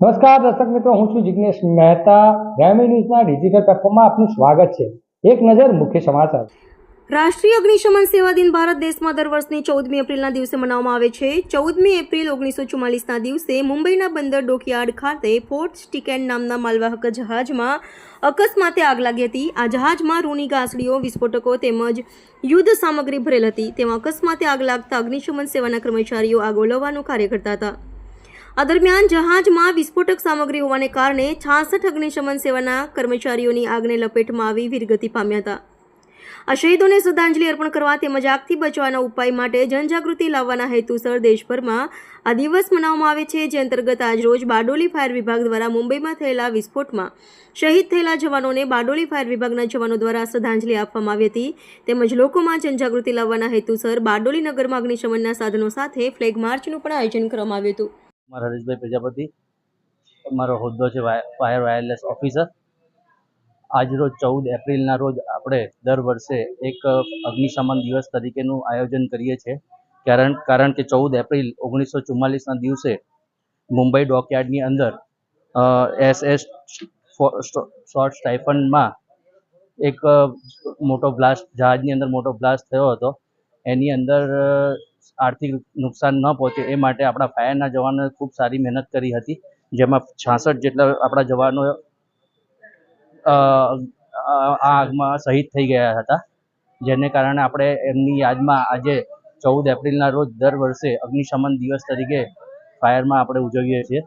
નમસ્કાર દર્શક મિત્રો, હું છું જિગ્નેશ મહેતા. ગ્રામી ન્યૂઝના ડિજિટલ પ્લેટફોર્મમાં આપનું સ્વાગત છે. એક નજર મુખ્ય સમાચાર. રાષ્ટ્રીય અગ્નિશમન સેવા દિન ભારત દેશમાં દર વર્ષની ચૌદમી એપ્રિલના દિવસે મનાવવામાં આવે છે. ચૌદમી એપ્રિલ ઓગણીસો ચુમ્માલીસના દિવસે મુંબઈના બંદર ડોકયાર્ડ ખાતે ફોર્ટ સ્ટીકેન નામના માલવાહક જહાજમાં અકસ્માતે આગ લાગી હતી. આ જહાજમાં રૂની ગાસડીઓ વિસ્ફોટકો તેમજ યુદ્ધ સામગ્રી ભરેલ હતી. તેમાં અકસ્માતે આગ લાગતા અગ્નિશમન સેવાના કર્મચારીઓ આગ ઓલવવાનું કાર્ય કરતા હતા. આ દરમિયાન જહાજમાં વિસ્ફોટક સામગ્રી હોવાને કારણે છાસઠ અગ્નિશમન સેવાના કર્મચારીઓની આગને લપેટમાં આવી વીરગતિ પામ્યા હતા. આ શહીદોને શ્રદ્ધાંજલિ અર્પણ કરવા તેમજ આગથી બચવાના ઉપાય માટે જનજાગૃતિ લાવવાના હેતુસર દેશભરમાં આ દિવસ મનાવવામાં આવે છે, જે અંતર્ગત આજરોજ બારડોલી ફાયર વિભાગ દ્વારા મુંબઈમાં થયેલા વિસ્ફોટમાં શહીદ થયેલા જવાનોને બારડોલી ફાયર વિભાગના જવાનો દ્વારા શ્રદ્ધાંજલિ આપવામાં આવી હતી. તેમજ લોકોમાં જનજાગૃતિ લાવવાના હેતુસર બારડોલી નગરમાં અગ્નિશમનના સાધનો સાથે ફ્લેગ માર્ચનું પણ આયોજન કરવામાં આવ્યું હતું. મારા હરેશભાઈ પ્રજાપતિ, મારો હોદ્દો છે ફાયર વાયરલેસ ઓફિસર. આજરોજ ચૌદ એપ્રિલના રોજ આપણે દર વર્ષે એક અગ્નિશમન દિવસ તરીકેનું આયોજન કરીએ છીએ. કારણ કારણ કે ચૌદ એપ્રિલ ઓગણીસો ચુમ્માલીસના દિવસે મુંબઈ ડોકયાર્ડની અંદર એસ એસ શોર્ટ સ્ટાઇફનમાં એક મોટો બ્લાસ્ટ, જહાજની અંદર મોટો બ્લાસ્ટ થયો હતો. એની અંદર આર્થિક નુકસાન ન પહોંચે એ માટે આપણા ફાયરના જવાનોએ ખૂબ સારી મહેનત કરી હતી. જેમાં છાસઠ જેટલા આપણા જવાનો આ આગમાં શહીદ થઈ ગયા હતા. જેને કારણે આપણે એમની યાદમાં આજે ચૌદ એપ્રિલના રોજ દર વર્ષે અગ્નિશમન દિવસ તરીકે ફાયરમાં આપણે ઉજવીએ છીએ.